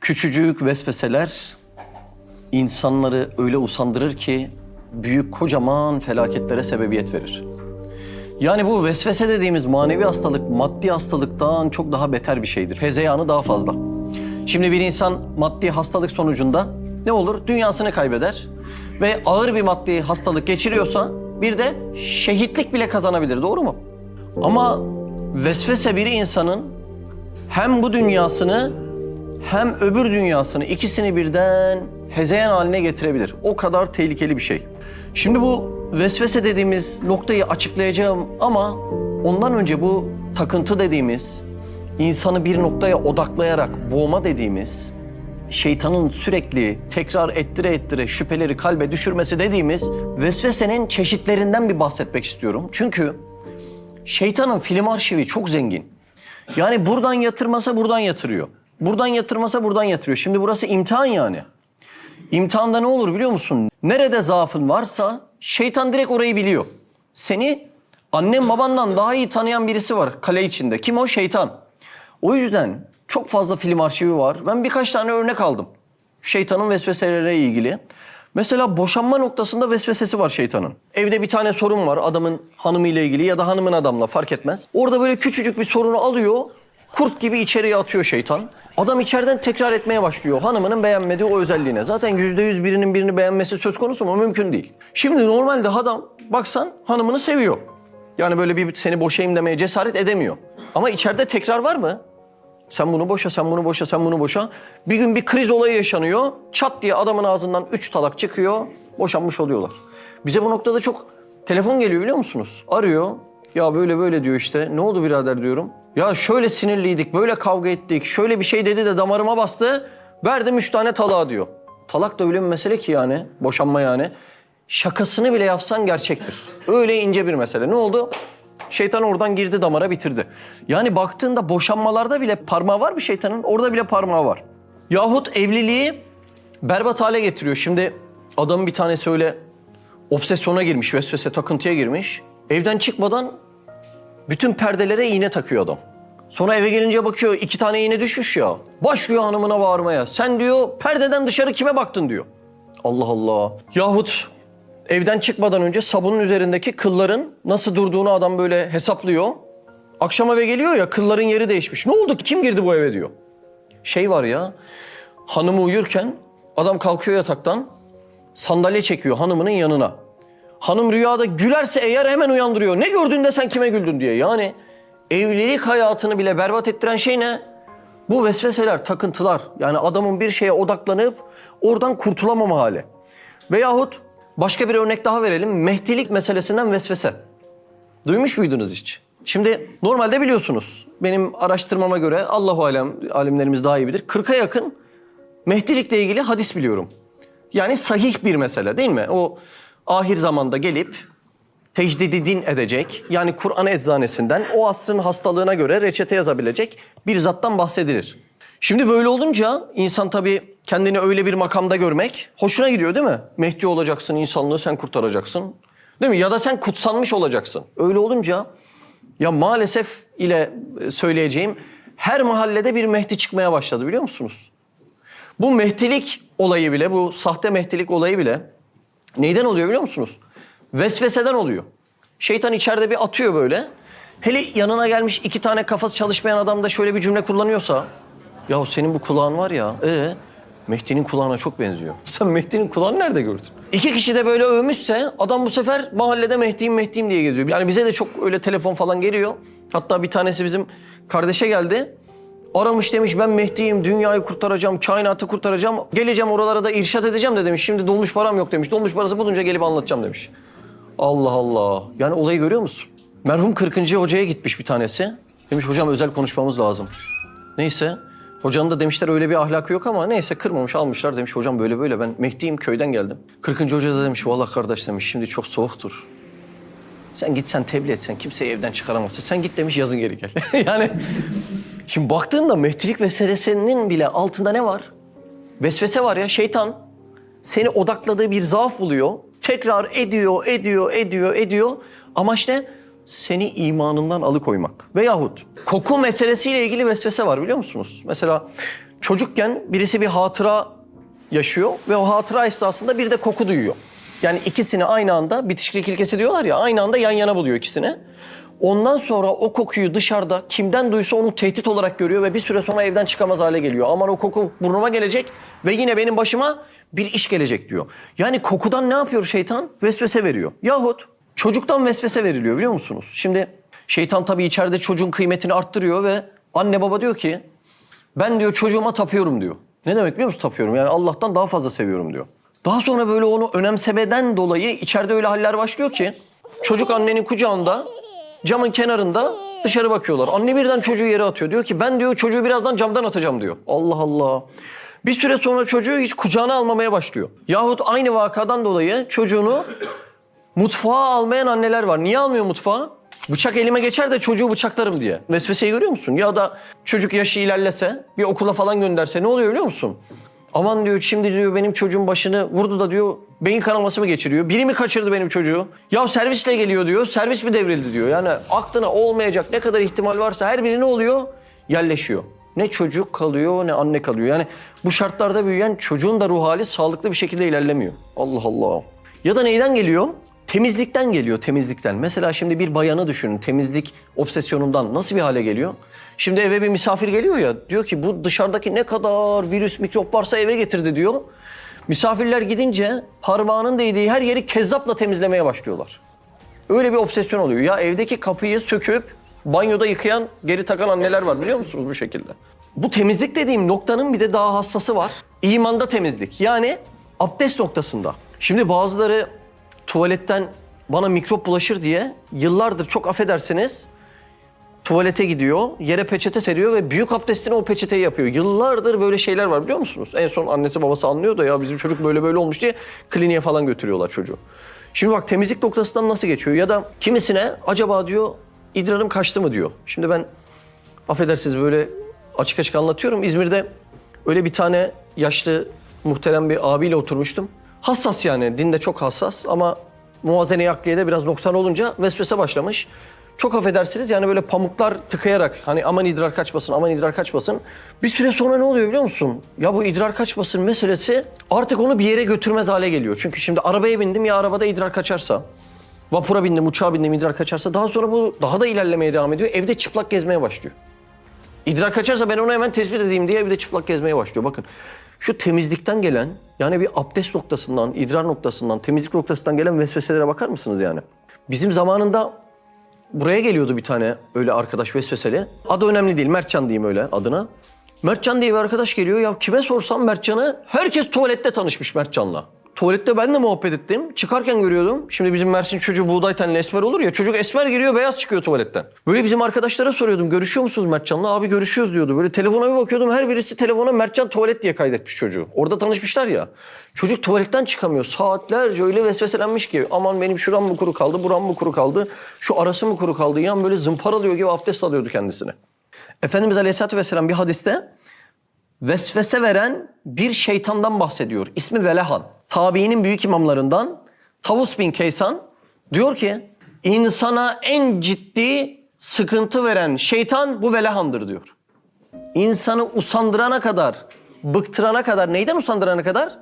Küçücük vesveseler insanları öyle usandırır ki büyük kocaman felaketlere sebebiyet verir. Yani bu vesvese dediğimiz manevi hastalık maddi hastalıktan çok daha beter bir şeydir. Hezeyanı daha fazla. Şimdi bir insan maddi hastalık sonucunda ne olur? Dünyasını kaybeder ve ağır bir maddi hastalık geçiriyorsa bir de şehitlik bile kazanabilir. Doğru mu? Ama vesvese bir insanın hem bu dünyasını hem öbür dünyasını ikisini birden hezeyan haline getirebilir. O kadar tehlikeli bir şey. Şimdi bu vesvese dediğimiz noktayı açıklayacağım ama ondan önce bu takıntı dediğimiz insanı bir noktaya odaklayarak boğma dediğimiz şeytanın sürekli tekrar ettire ettire şüpheleri kalbe düşürmesi dediğimiz vesvesenin çeşitlerinden bir bahsetmek istiyorum. Çünkü şeytanın film arşivi çok zengin. Yani buradan yatırmasa buradan yatırıyor. Buradan yatırmasa buradan yatırıyor. Şimdi burası imtihan yani. İmtihanda ne olur biliyor musun? Nerede zaafın varsa şeytan direkt orayı biliyor. Seni annen babandan daha iyi tanıyan birisi var kale içinde. Kim o? Şeytan. O yüzden çok fazla film arşivi var. Ben birkaç tane örnek aldım. Şeytanın vesveseleriyle ilgili. Mesela boşanma noktasında vesvesesi var şeytanın. Evde bir tane sorun var adamın hanımıyla ilgili ya da hanımın adamla fark etmez. Orada böyle küçücük bir sorunu alıyor. Kurt gibi içeriye atıyor şeytan. Adam içeriden tekrar etmeye başlıyor. Hanımının beğenmediği o özelliğine. Zaten yüzde yüz birinin birini beğenmesi söz konusu mu? Mümkün değil. Şimdi normalde adam baksan hanımını seviyor. Yani böyle bir seni boşayayım demeye cesaret edemiyor. Ama içeride tekrar var mı? Sen bunu boşa, sen bunu boşa, sen bunu boşa. Bir gün bir kriz olayı yaşanıyor. Çat diye adamın ağzından üç talak çıkıyor. Boşanmış oluyorlar. Bize bu noktada çok telefon geliyor biliyor musunuz? Arıyor. Ya böyle böyle diyor işte. Ne oldu birader diyorum. Ya şöyle sinirliydik, böyle kavga ettik. Şöyle bir şey dedi de damarıma bastı. Verdim üç tane talağı diyor. Talak da öyle bir mesele ki yani. Boşanma yani. Şakasını bile yapsan gerçektir. Öyle ince bir mesele. Ne oldu? Şeytan oradan girdi damara bitirdi. Yani baktığında boşanmalarda bile parmağı var bir şeytanın. Orada bile parmağı var. Yahut evliliği berbat hale getiriyor. Şimdi adamın bir tanesi öyle obsesyona girmiş, vesvese takıntıya girmiş. Evden çıkmadan bütün perdelere iğne takıyor adam. Sonra eve gelince bakıyor iki tane iğne düşmüş ya. Başlıyor hanımına bağırmaya. Sen diyor perdeden dışarı kime baktın diyor. Allah Allah. Yahut evden çıkmadan önce sabunun üzerindeki kılların nasıl durduğunu adam böyle hesaplıyor. Akşam eve geliyor ya kılların yeri değişmiş. Ne oldu? Kim girdi bu eve diyor. Şey var ya hanımı uyurken adam kalkıyor yataktan sandalye çekiyor hanımının yanına. Hanım rüyada gülerse eğer hemen uyandırıyor. Ne gördün de sen kime güldün diye. Yani evlilik hayatını bile berbat ettiren şey ne? Bu vesveseler, takıntılar. Yani adamın bir şeye odaklanıp oradan kurtulamama hali. Veyahut başka bir örnek daha verelim. Mehdilik meselesinden vesvese. Duymuş muydunuz hiç? Şimdi normalde biliyorsunuz benim araştırmama göre Allahu alem alimlerimiz daha iyi bilir. 40'a yakın Mehdilikle ilgili hadis biliyorum. Yani sahih bir mesele değil mi? O ahir zamanda gelip tecdidi din edecek. Yani Kur'an eczanesinden o asrın hastalığına göre reçete yazabilecek bir zattan bahsedilir. Şimdi böyle olunca insan tabii kendini öyle bir makamda görmek hoşuna gidiyor değil mi? Mehdi olacaksın, insanlığı sen kurtaracaksın. Değil mi? Ya da sen kutsanmış olacaksın. Öyle olunca ya maalesef ile söyleyeceğim her mahallede bir Mehdi çıkmaya başladı biliyor musunuz? Bu mehdilik olayı bile, bu sahte mehdilik olayı bile neyden oluyor biliyor musunuz? Vesveseden oluyor. Şeytan içeride bir atıyor böyle. Hele yanına gelmiş iki tane kafası çalışmayan adam da şöyle bir cümle kullanıyorsa... Ya senin bu kulağın var ya, ee, Mehdi'nin kulağına çok benziyor. Sen Mehdi'nin kulağını nerede gördün? İki kişi de böyle övmüşse adam bu sefer mahallede Mehdi'yim Mehdi'yim diye geziyor. Yani bize de çok öyle telefon falan geliyor. Hatta bir tanesi bizim kardeşe geldi. Aramış demiş ben Mehdi'yim, dünyayı kurtaracağım, kainatı kurtaracağım. Geleceğim oralara da irşat edeceğim de demiş. Şimdi dolmuş param yok demiş. Dolmuş parası bulunca gelip anlatacağım demiş. Allah Allah. Yani olayı görüyor musun? Merhum 40. hocaya gitmiş bir tanesi. Demiş hocam özel konuşmamız lazım. Neyse. Hocanın da demişler öyle bir ahlakı yok ama neyse kırmamış almışlar demiş hocam böyle böyle ben Mehdi'yim köyden geldim. 40. hoca da demiş vallahi kardeş demiş şimdi çok soğuktur. Sen git sen tebliğ et sen kimseyi evden çıkaramazsın. Sen git demiş yazın geri gel. yani şimdi baktığında mehdilik vesilesinin bile altında ne var? Vesvese var ya şeytan seni odakladığı bir zaaf buluyor. Tekrar ediyor, ediyor, ediyor, ediyor. Amaç ne? Seni imanından alıkoymak. Veyahut koku meselesiyle ilgili vesvese var biliyor musunuz? Mesela çocukken birisi bir hatıra yaşıyor ve o hatıra esnasında bir de koku duyuyor. Yani ikisini aynı anda bitişiklik ilkesi diyorlar ya aynı anda yan yana buluyor ikisini. Ondan sonra o kokuyu dışarıda kimden duysa onu tehdit olarak görüyor ve bir süre sonra evden çıkamaz hale geliyor. Aman o koku burnuma gelecek ve yine benim başıma bir iş gelecek diyor. Yani kokudan ne yapıyor şeytan? Vesvese veriyor. Yahut çocuktan vesvese veriliyor biliyor musunuz? Şimdi şeytan tabii içeride çocuğun kıymetini arttırıyor ve anne baba diyor ki ben diyor çocuğuma tapıyorum diyor. Ne demek biliyor musun tapıyorum? Yani Allah'tan daha fazla seviyorum diyor. Daha sonra böyle onu önemsemeden dolayı içeride öyle haller başlıyor ki çocuk annenin kucağında camın kenarında dışarı bakıyorlar. Anne birden çocuğu yere atıyor. Diyor ki ben diyor çocuğu birazdan camdan atacağım diyor. Allah Allah. Bir süre sonra çocuğu hiç kucağına almamaya başlıyor. Yahut aynı vakadan dolayı çocuğunu Mutfağa almayan anneler var. Niye almıyor mutfağa? Bıçak elime geçer de çocuğu bıçaklarım diye. Vesveseyi görüyor musun? Ya da çocuk yaşı ilerlese, bir okula falan gönderse ne oluyor biliyor musun? Aman diyor şimdi diyor benim çocuğun başını vurdu da diyor beyin kanaması mı geçiriyor? Biri mi kaçırdı benim çocuğu? Ya servisle geliyor diyor, servis mi devrildi diyor. Yani aklına olmayacak ne kadar ihtimal varsa her biri ne oluyor? Yerleşiyor. Ne çocuk kalıyor ne anne kalıyor. Yani bu şartlarda büyüyen çocuğun da ruh hali sağlıklı bir şekilde ilerlemiyor. Allah Allah. Ya da neyden geliyor? Temizlikten geliyor, temizlikten. Mesela şimdi bir bayanı düşünün, temizlik obsesyonundan nasıl bir hale geliyor? Şimdi eve bir misafir geliyor ya, diyor ki bu dışarıdaki ne kadar virüs, mikrop varsa eve getirdi diyor. Misafirler gidince parmağının değdiği her yeri kezzapla temizlemeye başlıyorlar. Öyle bir obsesyon oluyor. Ya evdeki kapıyı söküp banyoda yıkayan, geri takan anneler var biliyor musunuz bu şekilde? Bu temizlik dediğim noktanın bir de daha hassası var. İmanda temizlik. Yani abdest noktasında. Şimdi bazıları tuvaletten bana mikrop bulaşır diye yıllardır çok affedersiniz tuvalete gidiyor, yere peçete seriyor ve büyük abdestini o peçeteyi yapıyor. Yıllardır böyle şeyler var biliyor musunuz? En son annesi babası anlıyor da ya bizim çocuk böyle böyle olmuş diye kliniğe falan götürüyorlar çocuğu. Şimdi bak temizlik noktasından nasıl geçiyor? Ya da kimisine acaba diyor idrarım kaçtı mı diyor. Şimdi ben affedersiniz böyle açık açık anlatıyorum. İzmir'de öyle bir tane yaşlı muhterem bir abiyle oturmuştum. Hassas yani dinde çok hassas ama muazene akliyede biraz noksan olunca vesvese başlamış. Çok affedersiniz yani böyle pamuklar tıkayarak hani aman idrar kaçmasın aman idrar kaçmasın. Bir süre sonra ne oluyor biliyor musun? Ya bu idrar kaçmasın meselesi artık onu bir yere götürmez hale geliyor. Çünkü şimdi arabaya bindim ya arabada idrar kaçarsa. Vapura bindim, uçağa bindim, idrar kaçarsa daha sonra bu daha da ilerlemeye devam ediyor. Evde çıplak gezmeye başlıyor. İdrar kaçarsa ben onu hemen tespit edeyim diye bir de çıplak gezmeye başlıyor. Bakın şu temizlikten gelen yani bir abdest noktasından, idrar noktasından, temizlik noktasından gelen vesveselere bakar mısınız yani? Bizim zamanında buraya geliyordu bir tane öyle arkadaş vesveseli. Adı önemli değil Mertcan diyeyim öyle adına. Mertcan diye bir arkadaş geliyor. Ya kime sorsam Mertcan'ı herkes tuvalette tanışmış Mertcan'la. Tuvalette ben de muhabbet ettim. Çıkarken görüyordum. Şimdi bizim Mersin çocuğu buğday tenli esmer olur ya. Çocuk esmer giriyor beyaz çıkıyor tuvaletten. Böyle bizim arkadaşlara soruyordum. Görüşüyor musunuz Mertcan'la? Abi görüşüyoruz diyordu. Böyle telefona bir bakıyordum. Her birisi telefona Mertcan tuvalet diye kaydetmiş çocuğu. Orada tanışmışlar ya. Çocuk tuvaletten çıkamıyor. Saatlerce öyle vesveselenmiş ki. Aman benim şuram mı kuru kaldı, buram mı kuru kaldı, şu arası mı kuru kaldı. Yan böyle zımparalıyor gibi abdest alıyordu kendisine. Efendimiz Aleyhisselatü Vesselam bir hadiste vesvese veren bir şeytandan bahsediyor. İsmi Velehan. Tabiinin büyük imamlarından Tavus bin Kaysan diyor ki insana en ciddi sıkıntı veren şeytan bu Velehan'dır diyor. İnsanı usandırana kadar, bıktırana kadar, neyden usandırana kadar?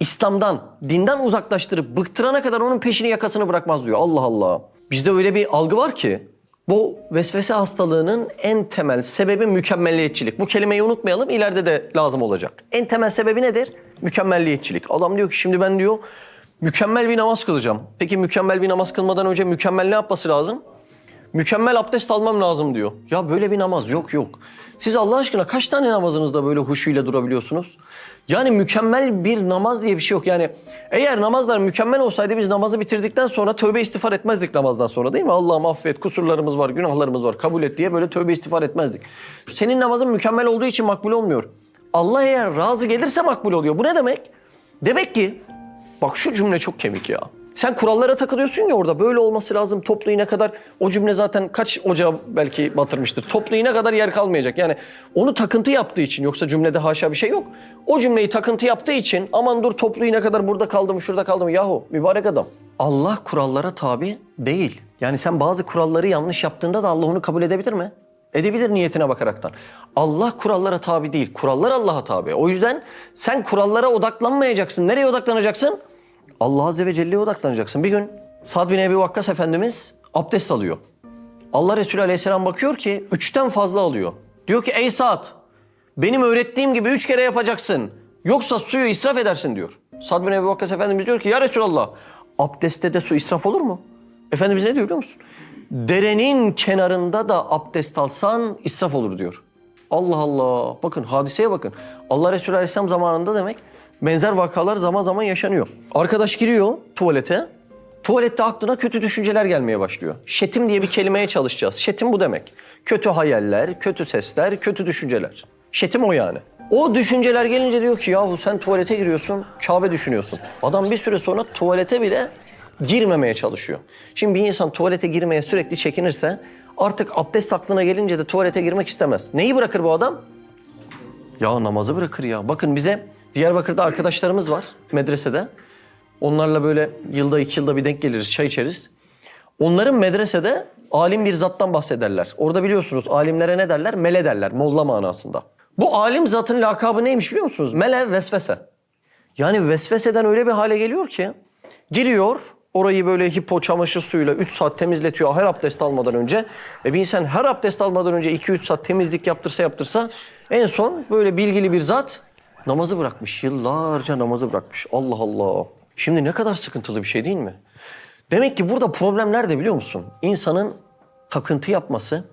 İslam'dan, dinden uzaklaştırıp bıktırana kadar onun peşini yakasını bırakmaz diyor. Allah Allah. Bizde öyle bir algı var ki bu vesvese hastalığının en temel sebebi mükemmelliyetçilik. Bu kelimeyi unutmayalım ileride de lazım olacak. En temel sebebi nedir? Mükemmelliyetçilik. Adam diyor ki şimdi ben diyor mükemmel bir namaz kılacağım. Peki mükemmel bir namaz kılmadan önce mükemmel ne yapması lazım? Mükemmel abdest almam lazım diyor. Ya böyle bir namaz yok yok. Siz Allah aşkına kaç tane namazınızda böyle huşuyla durabiliyorsunuz? Yani mükemmel bir namaz diye bir şey yok. Yani eğer namazlar mükemmel olsaydı biz namazı bitirdikten sonra tövbe istiğfar etmezdik namazdan sonra değil mi? Allah'ım affet, kusurlarımız var, günahlarımız var, kabul et diye böyle tövbe istiğfar etmezdik. Senin namazın mükemmel olduğu için makbul olmuyor. Allah eğer razı gelirse makbul oluyor. Bu ne demek? Demek ki Bak şu cümle çok kemik ya. Sen kurallara takılıyorsun ya orada böyle olması lazım. Toplu iğne kadar o cümle zaten kaç ocağı belki batırmıştır. Toplu iğne kadar yer kalmayacak. Yani onu takıntı yaptığı için yoksa cümlede haşa bir şey yok. O cümleyi takıntı yaptığı için aman dur toplu iğne kadar burada kaldım şurada kaldım. Yahu mübarek adam. Allah kurallara tabi değil. Yani sen bazı kuralları yanlış yaptığında da Allah onu kabul edebilir mi? Edebilir niyetine bakaraktan. Allah kurallara tabi değil. Kurallar Allah'a tabi. O yüzden sen kurallara odaklanmayacaksın. Nereye odaklanacaksın? Allah Azze ve Celle'ye odaklanacaksın. Bir gün Sad bin Ebi Vakkas Efendimiz abdest alıyor. Allah Resulü Aleyhisselam bakıyor ki üçten fazla alıyor. Diyor ki ey Sad benim öğrettiğim gibi üç kere yapacaksın. Yoksa suyu israf edersin diyor. Sad bin Ebi Vakkas Efendimiz diyor ki ya Resulallah abdestte de su israf olur mu? Efendimiz ne diyor biliyor musun? Derenin kenarında da abdest alsan israf olur diyor. Allah Allah. Bakın hadiseye bakın. Allah Resulü Aleyhisselam zamanında demek benzer vakalar zaman zaman yaşanıyor. Arkadaş giriyor tuvalete. Tuvalette aklına kötü düşünceler gelmeye başlıyor. Şetim diye bir kelimeye çalışacağız. Şetim bu demek. Kötü hayaller, kötü sesler, kötü düşünceler. Şetim o yani. O düşünceler gelince diyor ki yahu sen tuvalete giriyorsun, Kabe düşünüyorsun. Adam bir süre sonra tuvalete bile girmemeye çalışıyor. Şimdi bir insan tuvalete girmeye sürekli çekinirse artık abdest aklına gelince de tuvalete girmek istemez. Neyi bırakır bu adam? Ya namazı bırakır ya. Bakın bize Diyarbakır'da arkadaşlarımız var medresede. Onlarla böyle yılda iki yılda bir denk geliriz, çay içeriz. Onların medresede alim bir zattan bahsederler. Orada biliyorsunuz alimlere ne derler? Mele derler, molla manasında. Bu alim zatın lakabı neymiş biliyor musunuz? Mele vesvese. Yani vesveseden öyle bir hale geliyor ki giriyor orayı böyle hipo çamaşır suyuyla 3 saat temizletiyor her abdest almadan önce. E bir insan her abdest almadan önce 2-3 saat temizlik yaptırsa yaptırsa en son böyle bilgili bir zat namazı bırakmış. Yıllarca namazı bırakmış. Allah Allah. Şimdi ne kadar sıkıntılı bir şey değil mi? Demek ki burada problem nerede biliyor musun? İnsanın takıntı yapması,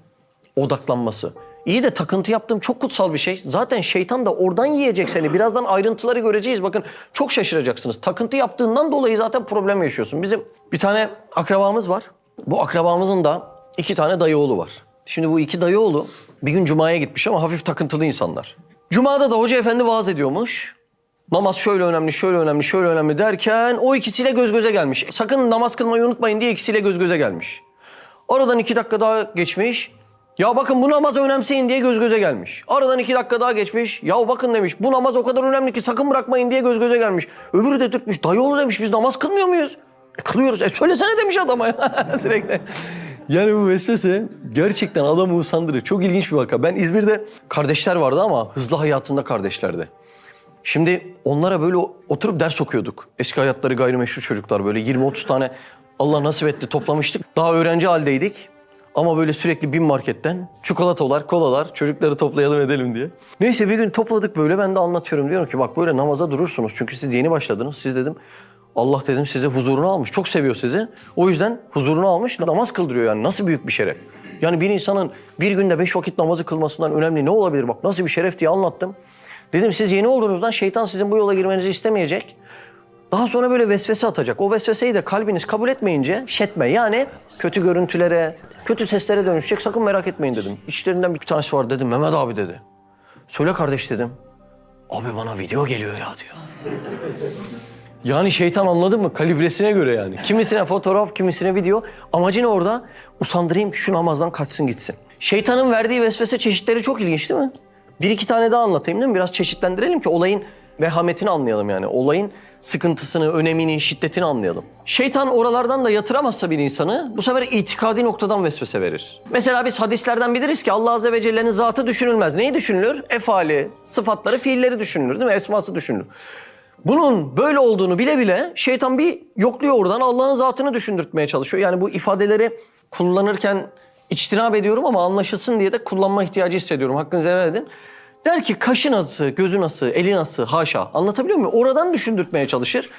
odaklanması. İyi de takıntı yaptığım çok kutsal bir şey. Zaten şeytan da oradan yiyecek seni. Birazdan ayrıntıları göreceğiz. Bakın çok şaşıracaksınız. Takıntı yaptığından dolayı zaten problem yaşıyorsun. Bizim bir tane akrabamız var. Bu akrabamızın da iki tane dayı oğlu var. Şimdi bu iki dayı oğlu bir gün cumaya gitmiş ama hafif takıntılı insanlar. Cuma'da da hoca efendi vaaz ediyormuş. Namaz şöyle önemli, şöyle önemli, şöyle önemli derken o ikisiyle göz göze gelmiş. Sakın namaz kılmayı unutmayın diye ikisiyle göz göze gelmiş. Aradan iki dakika daha geçmiş. Ya bakın bu namazı önemseyin diye göz göze gelmiş. Aradan iki dakika daha geçmiş. Ya bakın demiş bu namaz o kadar önemli ki sakın bırakmayın diye göz göze gelmiş. Öbürü de Türkmüş. Dayıoğlu demiş biz namaz kılmıyor muyuz? E, kılıyoruz. E söylesene demiş adama ya sürekli. Yani bu vesvese gerçekten adamı usandırır. Çok ilginç bir vaka. Ben İzmir'de kardeşler vardı ama hızlı hayatında kardeşlerdi. Şimdi onlara böyle oturup ders okuyorduk. Eski hayatları gayrimeşru çocuklar böyle 20-30 tane Allah nasip etti toplamıştık. Daha öğrenci haldeydik. Ama böyle sürekli bin marketten çikolatalar, kolalar çocukları toplayalım edelim diye. Neyse bir gün topladık böyle ben de anlatıyorum. Diyorum ki bak böyle namaza durursunuz. Çünkü siz yeni başladınız. Siz dedim Allah dedim size huzurunu almış. Çok seviyor sizi. O yüzden huzurunu almış namaz kıldırıyor yani. Nasıl büyük bir şeref. Yani bir insanın bir günde beş vakit namazı kılmasından önemli ne olabilir bak nasıl bir şeref diye anlattım. Dedim siz yeni olduğunuzdan şeytan sizin bu yola girmenizi istemeyecek. Daha sonra böyle vesvese atacak. O vesveseyi de kalbiniz kabul etmeyince şetme yani kötü görüntülere, kötü seslere dönüşecek. Sakın merak etmeyin dedim. İçlerinden bir tanesi var dedim. Mehmet abi dedi. Söyle kardeş dedim. Abi bana video geliyor ya diyor. Yani şeytan anladın mı? Kalibresine göre yani. Kimisine fotoğraf, kimisine video. Amacı ne orada? Usandırayım şu namazdan kaçsın gitsin. Şeytanın verdiği vesvese çeşitleri çok ilginç değil mi? Bir iki tane daha anlatayım değil mi? Biraz çeşitlendirelim ki olayın vehametini anlayalım yani. Olayın sıkıntısını, önemini, şiddetini anlayalım. Şeytan oralardan da yatıramazsa bir insanı bu sefer itikadi noktadan vesvese verir. Mesela biz hadislerden biliriz ki Allah Azze ve Celle'nin zatı düşünülmez. Neyi düşünülür? Efali, sıfatları, fiilleri düşünülür değil mi? Esması düşünülür. Bunun böyle olduğunu bile bile şeytan bir yokluyor oradan Allah'ın zatını düşündürtmeye çalışıyor. Yani bu ifadeleri kullanırken içtinab ediyorum ama anlaşılsın diye de kullanma ihtiyacı hissediyorum. Hakkınızı helal edin. Der ki kaşı nasıl, gözü nasıl, eli nasıl, haşa. Anlatabiliyor muyum? Oradan düşündürtmeye çalışır.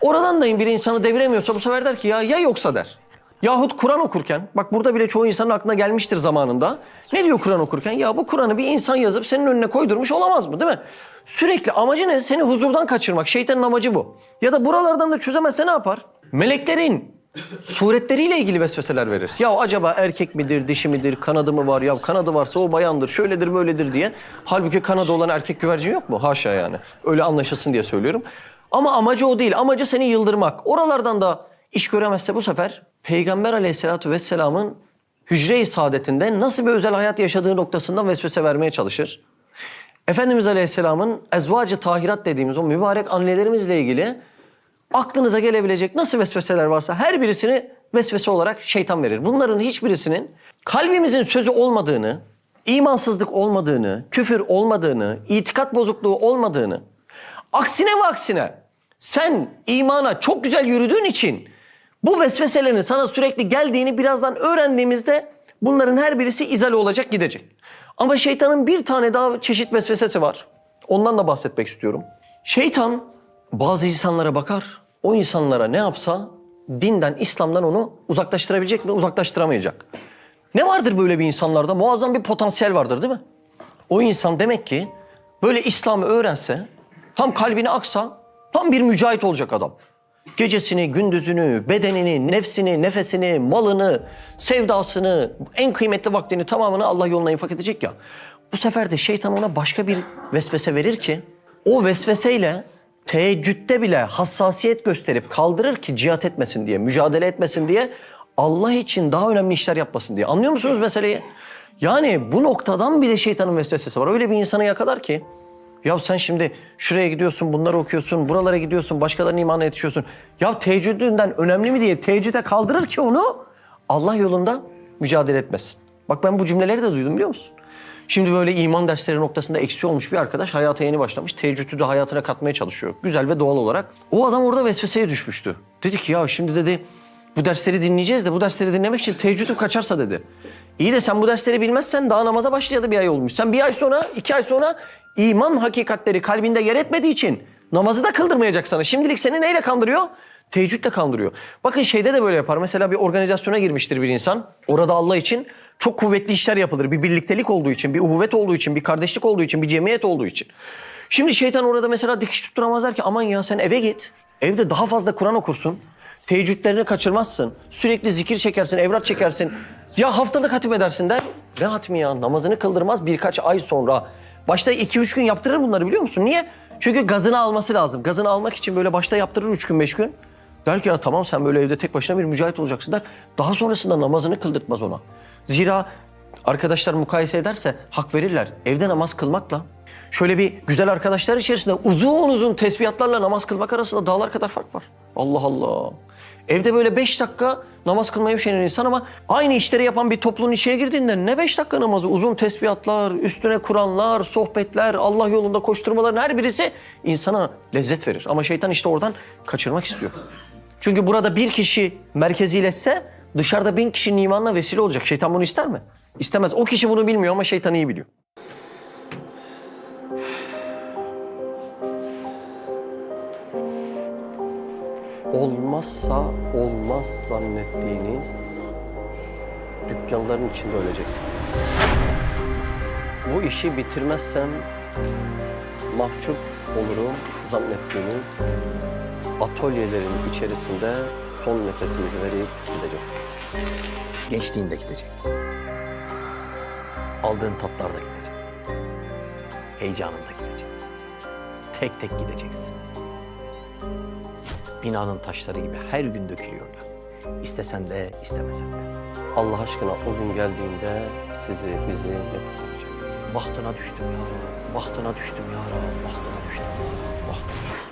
Oradan da bir insanı deviremiyorsa bu sefer der ki ya ya yoksa der. Yahut Kur'an okurken, bak burada bile çoğu insanın aklına gelmiştir zamanında. Ne diyor Kur'an okurken? Ya bu Kur'an'ı bir insan yazıp senin önüne koydurmuş olamaz mı değil mi? Sürekli amacı ne? Seni huzurdan kaçırmak. Şeytanın amacı bu. Ya da buralardan da çözemezse ne yapar? Meleklerin suretleriyle ilgili vesveseler verir. Ya acaba erkek midir, dişi midir, kanadı mı var? Ya kanadı varsa o bayandır, şöyledir, böyledir diye. Halbuki kanadı olan erkek güvercin yok mu? Haşa yani. Öyle anlaşılsın diye söylüyorum. Ama amacı o değil. Amacı seni yıldırmak. Oralardan da iş göremezse bu sefer Peygamber aleyhissalatu vesselamın hücre-i saadetinde nasıl bir özel hayat yaşadığı noktasından vesvese vermeye çalışır. Efendimiz Aleyhisselam'ın ezvacı tahirat dediğimiz o mübarek annelerimizle ilgili aklınıza gelebilecek nasıl vesveseler varsa her birisini vesvese olarak şeytan verir. Bunların hiçbirisinin kalbimizin sözü olmadığını, imansızlık olmadığını, küfür olmadığını, itikat bozukluğu olmadığını, aksine ve aksine sen imana çok güzel yürüdüğün için bu vesveselerin sana sürekli geldiğini birazdan öğrendiğimizde bunların her birisi izale olacak gidecek. Ama şeytanın bir tane daha çeşit vesvesesi var. Ondan da bahsetmek istiyorum. Şeytan bazı insanlara bakar, o insanlara ne yapsa dinden, İslam'dan onu uzaklaştırabilecek mi, uzaklaştıramayacak. Ne vardır böyle bir insanlarda? Muazzam bir potansiyel vardır değil mi? O insan demek ki böyle İslam'ı öğrense, tam kalbine aksa, tam bir mücahit olacak adam. Gecesini, gündüzünü, bedenini, nefsini, nefesini, malını, sevdasını, en kıymetli vaktini tamamını Allah yoluna infak edecek ya. Bu sefer de şeytan ona başka bir vesvese verir ki, o vesveseyle teheccüde bile hassasiyet gösterip kaldırır ki cihat etmesin diye, mücadele etmesin diye, Allah için daha önemli işler yapmasın diye. Anlıyor musunuz meseleyi? Yani bu noktadan bile şeytanın vesvesesi var. Öyle bir insanı yakalar ki, ya sen şimdi şuraya gidiyorsun, bunları okuyorsun, buralara gidiyorsun, başkalarının imanına yetişiyorsun. Ya teheccüdünden önemli mi diye teheccüde kaldırır ki onu Allah yolunda mücadele etmesin. Bak ben bu cümleleri de duydum biliyor musun? Şimdi böyle iman dersleri noktasında eksi olmuş bir arkadaş hayata yeni başlamış. Teheccüdü de hayatına katmaya çalışıyor. Güzel ve doğal olarak. O adam orada vesveseye düşmüştü. Dedi ki ya şimdi dedi bu dersleri dinleyeceğiz de bu dersleri dinlemek için teheccüdüm kaçarsa dedi. İyi de sen bu dersleri bilmezsen daha namaza başlayalı bir ay olmuş. Sen bir ay sonra, iki ay sonra iman hakikatleri kalbinde yer etmediği için namazı da kıldırmayacak sana. Şimdilik seni neyle kandırıyor? Teheccüdle kandırıyor. Bakın şeyde de böyle yapar. Mesela bir organizasyona girmiştir bir insan. Orada Allah için çok kuvvetli işler yapılır. Bir birliktelik olduğu için, bir uhuvvet olduğu için, bir kardeşlik olduğu için, bir cemiyet olduğu için. Şimdi şeytan orada mesela dikiş tutturamaz der ki aman ya sen eve git. Evde daha fazla Kur'an okursun. Teheccüdlerini kaçırmazsın. Sürekli zikir çekersin, evrat çekersin. Ya haftalık hatim edersin der. Ne hatmi ya? Namazını kıldırmaz birkaç ay sonra. Başta iki üç gün yaptırır bunları biliyor musun? Niye? Çünkü gazını alması lazım. Gazını almak için böyle başta yaptırır üç gün beş gün. Der ki ya tamam sen böyle evde tek başına bir mücahit olacaksın der. Daha sonrasında namazını kıldırtmaz ona. Zira arkadaşlar mukayese ederse hak verirler. Evde namaz kılmakla şöyle bir güzel arkadaşlar içerisinde uzun uzun tesbihatlarla namaz kılmak arasında dağlar kadar fark var. Allah Allah. Evde böyle beş dakika namaz kılmaya üşenen insan ama aynı işleri yapan bir topluluğun içine girdiğinde ne beş dakika namazı? Uzun tesbihatlar, üstüne Kur'anlar, sohbetler, Allah yolunda koşturmaların her birisi insana lezzet verir. Ama şeytan işte oradan kaçırmak istiyor. Çünkü burada bir kişi merkezileşse dışarıda bin kişinin imanına vesile olacak. Şeytan bunu ister mi? İstemez. O kişi bunu bilmiyor ama şeytan iyi biliyor. Olmazsa olmaz zannettiğiniz dükkanların içinde öleceksiniz. Bu işi bitirmezsem mahcup olurum zannettiğiniz atölyelerin içerisinde son nefesinizi verip gideceksiniz. Gençliğinde gidecek. Aldığın tatlar da gidecek. Heyecanın da gidecek. Tek tek gideceksin. Binanın taşları gibi her gün dökülüyorlar. İstesen de istemesen de. Allah aşkına o gün geldiğinde sizi, bizi kurtaracak? Bahtına düştüm ya Rab, bahtına düştüm ya Rab, bahtına düştüm ya Rab, bahtına düştüm